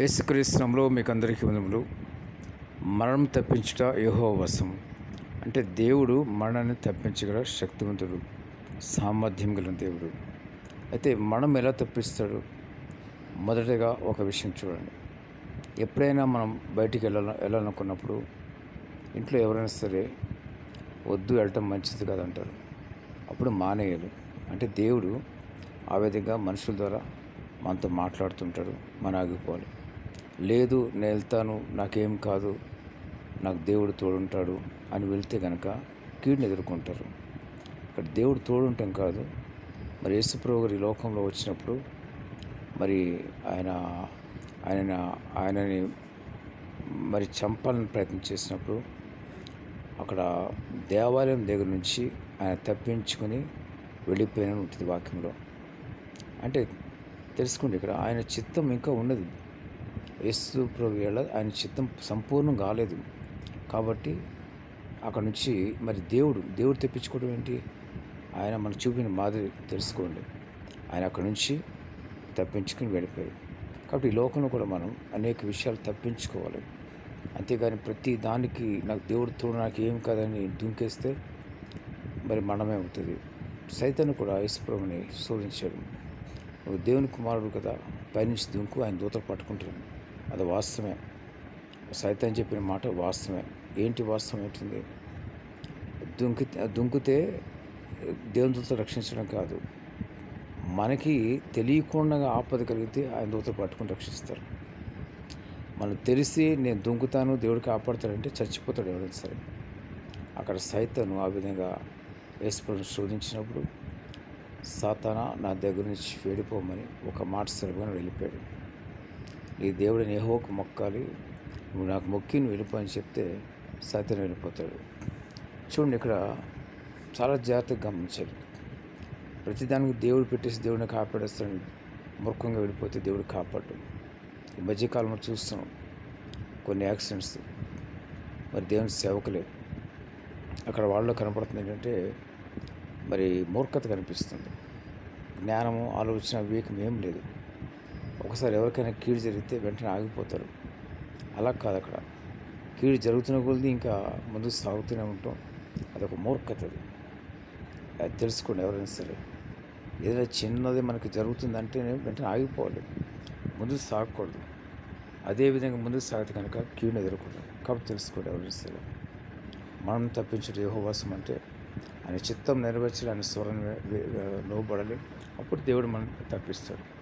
యేసుక్రీస్తునంలో మీకు అందరికీ వందములు మరణం తప్పించుట యహో వశం. అంటే దేవుడు మరణాన్ని తప్పించగల శక్తివంతుడు సామర్థ్యం గల దేవుడు. అయితే మనం ఎలా తప్పిస్తాడు? మొదటగా ఒక విషయం చూడండి. ఎప్పుడైనా మనం బయటికి వెళ్ళాల వెళ్ళాలనుకున్నప్పుడు ఇంట్లో ఎవరైనా సరే వద్దు వెళ్ళటం మంచిది కాదంటారు. అప్పుడు మానేయాలి. అంటే దేవుడు ఆ విధంగా మనుషుల ద్వారా మనతో మాట్లాడుతుంటాడు మన ఆగిపోవాలి లేదు నేను వెళ్తాను నాకేం కాదు నాకు దేవుడు తోడుంటాడు అని వెళ్తే కనుక కీడుని ఎదుర్కొంటారు. ఇక్కడ దేవుడు తోడుంటాం కాదు. మరి యేసుప్రభు గారు ఈ లోకంలో వచ్చినప్పుడు మరి ఆయన ఆయన ఆయనని మరి చంపాలని ప్రయత్నం చేసినప్పుడు అక్కడ దేవాలయం దగ్గర నుంచి ఆయన తప్పించుకొని వెళ్ళిపోయిన ఉంటుంది వాక్యంలో. అంటే తెలుసుకోండి ఇక్కడ ఆయన చిత్తం ఇంకా ఉన్నది. యేసు ప్రభు వేళ ఆయన చిత్తం సంపూర్ణం కాలేదు. కాబట్టి అక్కడ నుంచి మరి దేవుడు దేవుడు తెప్పించుకోవడం ఏంటి? ఆయన మనకు చూపిన మాదిరి తెలుసుకోండి. ఆయన అక్కడ నుంచి తప్పించుకుని వెళ్ళిపోయాడు. కాబట్టి ఈ లోకంలో కూడా మనం అనేక విషయాలు తప్పించుకోవాలి. అంతేగాని ప్రతి దానికి నాకు దేవుడు తోడు నాకు ఏం కాదని దుంకేస్తే మరి మనమే అవుతుంది. సైతాన్ని కూడా యేసుప్రభుని శోధించాడు. నువ్వు దేవుని కుమారుడు కదా పైనుంచి దుంకు ఆయన దూతలు పట్టుకుంటాడు. అది వాస్తవమే. సైతం చెప్పిన మాట వాస్తవమే. ఏంటి వాస్తవం ఏంటింది దుంకి దుంకితే దేవుని రక్షించడం కాదు. మనకి తెలియకుండా ఆపద కలిగితే ఆయన దూతలు పట్టుకుని రక్షిస్తారు. మనం తెలిసి నేను దుంకుతాను దేవుడు కాపాడతాడంటే చచ్చిపోతాడు ఎవరైనా సరే. అక్కడ సైతను ఆ విధంగా వేసుకొని శోధించినప్పుడు సాతాన నా దగ్గర నుంచి వేడిపోమని ఒక మాట సులభంగా వెళ్ళిపోయాడు. నీ దేవుడిని ఏహోకు మొక్కాలి. నువ్వు నాకు మొక్కి నువ్వు వెళ్ళిపో అని చెప్తే సత్యం వెళ్ళిపోతాడు. చూడండి ఇక్కడ చాలా జాగ్రత్తగా గమనించాలి. ప్రతిదానికి దేవుడు పెట్టేసి దేవుడిని కాపాడేస్తాడు. మూర్ఖంగా వెళ్ళిపోతే దేవుడు కాపాడు. ఈ మధ్యకాలంలో చూస్తున్నాం కొన్ని యాక్సిడెంట్స్. మరి దేవుని సేవకులే. అక్కడ వాళ్ళలో కనపడుతుంది ఏంటంటే మరి మూర్ఖత కనిపిస్తుంది. జ్ఞానము ఆలోచన వివేకం ఏం లేదు. ఒకసారి ఎవరికైనా కీడు జరిగితే వెంటనే ఆగిపోతారు. అలా కాదు అక్కడ. కీడు జరుగుతున్న కొద్ది ఇంకా ముందుకు సాగుతూనే ఉంటాం. అదొక మూర్ఖత అది. అది తెలుసుకోండి ఎవరైనా సరే. ఏదైనా చిన్నది మనకి జరుగుతుందంటే వెంటనే ఆగిపోవాలి. ముందుకు సాగకూడదు. అదేవిధంగా ముందుకు సాగితే కనుక కీడుని ఎదుర్కొంటాం కాబట్టి తెలుసుకోండి ఎవరైనా సరే. మనం తప్పించడం యహోవాసం అంటే ఆయన చిత్తం నెరవేర్చాలి ఆయన స్వరం లోబడాలి అప్పుడు దేవుడు మనం తప్పిస్తాడు.